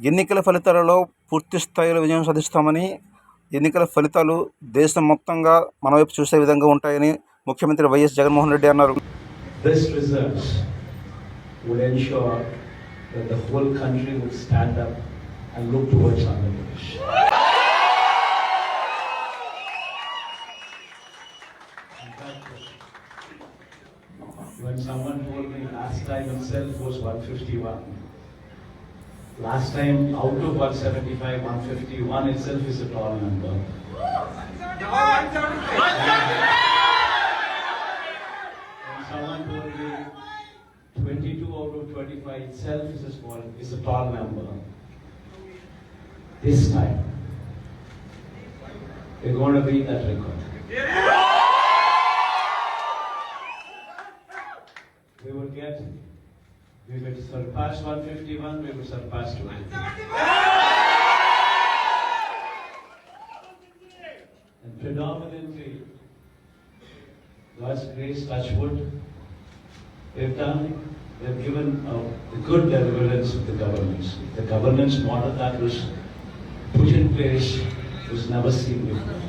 ఎన్నికల ఫలితాలలో పూర్తి స్థాయిలో విజయం సాధిస్తామని ఎన్నికల ఫలితాలు దేశం మొత్తంగా మన వైపు చూసే విధంగా ఉంటాయని ముఖ్యమంత్రి వైఎస్ జగన్మోహన్ రెడ్డి అన్నారు. Last time out of 175, 151 itself is a tall number. When someone told me 22 out of 25 itself is a small, is a tall number. This time, we're going to beat that record. We will get, we will surpass 151, we will surpass 250. And predominantly, God's grace, touch wood, they've done, they've given uh, a good deliverance of the governance. The governance model that was put in place was never seen before.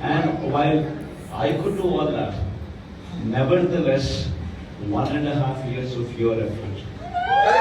And while I could do all that, nevertheless, one and a half years of your effort